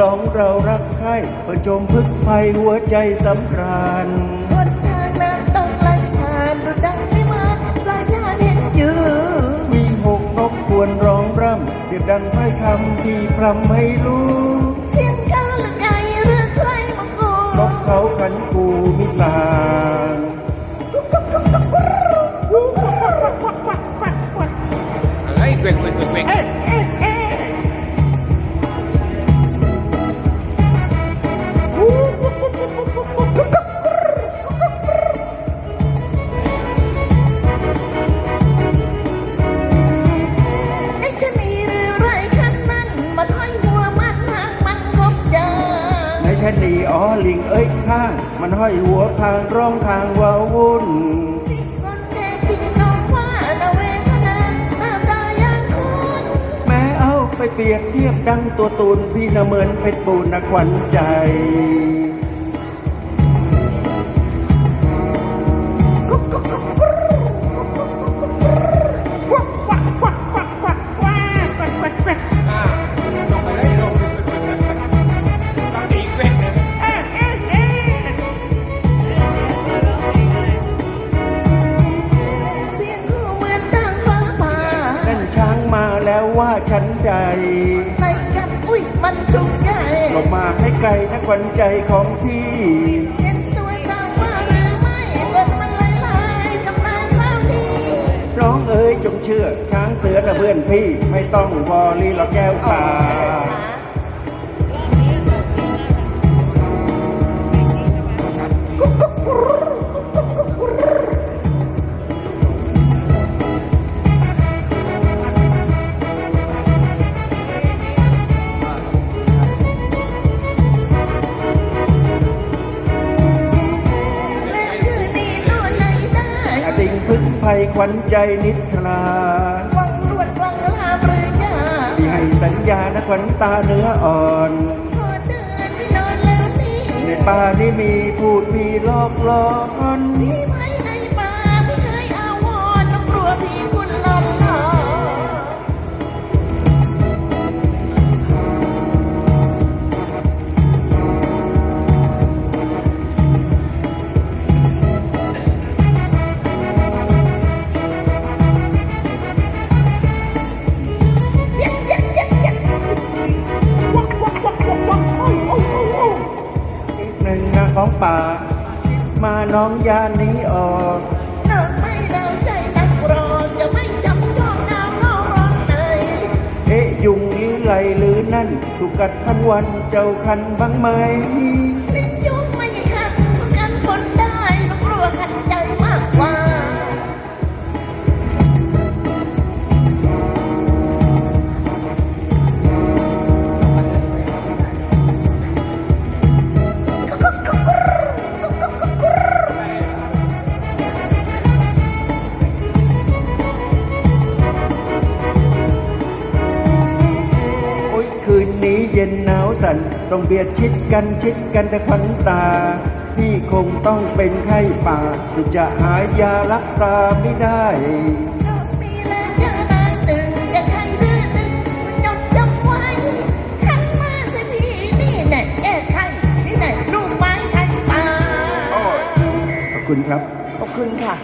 เปิดชมพึกไฟหัวใจสำราญบนทางน้ำต้องไหลผ่านรถดังไม่มาสายทานเห็นอยู่มีหกนกควรร้องร่ำเปรียบดังถ้อยคำที่พรำให้รู้ เสียงกาละไกหรือใครมาโกนกเขาขันกูมิสา ในชะนีอ๋อลิงเอ้ยข้างมันห้อยหัวพางร้องทางว้าวุ่นที่คนแก่ที่น้องว่านาเวทนาหน้าตาอย่างคุณแม้เอาไปเปรียบเทียบดังตัวตูนพี่น่ะเหมือนเพชรปูนนะขวัญใจ แล้วว่าฉันใดในกันอุ้ยมันสูงใหญ่ลงมาให้ไกลนะขวัญใจของพี่ เห็นตัวเจ้าว่าหรือไม่เงินมันลายลายๆกับนายคราวนี้ น้องเอ๋ยจงเชื่อช้างเสือนะเพื่อนพี่ ไม่ต้องวอลีหรอกแก้วตา พึ่งไฟขวัญใจนิทราวังรวดวังลาบหรือยาที่ให้สัญญานะขวัญตาเนื้ออ่อนพอเดินที่นอนแล้วนี่ในป่านี้มีพูดมีหลอกหลอนที่ไม่ หนึ่งนะของป่า มาน้องยานนี้ออกนอนไม่ดาวใจนักรอจะไม่ช้ำชอบน้ำร้อนในเอ๊ะยุงหรือไรหรือนั่นถูกกัดทั้งวันเจ้าคันบ้างไหม คืนนี้เย็นหนาวสั่นต้องเบียดชิดกันชิดกันแต่ควันตา พี่คงต้องเป็นไข้ป่าถึงจะหายารักษาไม่ได้น้องมีแล้วเจอนายหนึ่งจะใครเรื่องหนึ่งจดจำไว้ขันมาสิพี่นี่แน่แก้ไขนี่แน่ลูกไม้ไทยตาขอบคุณครับ ขอบคุณค่ะ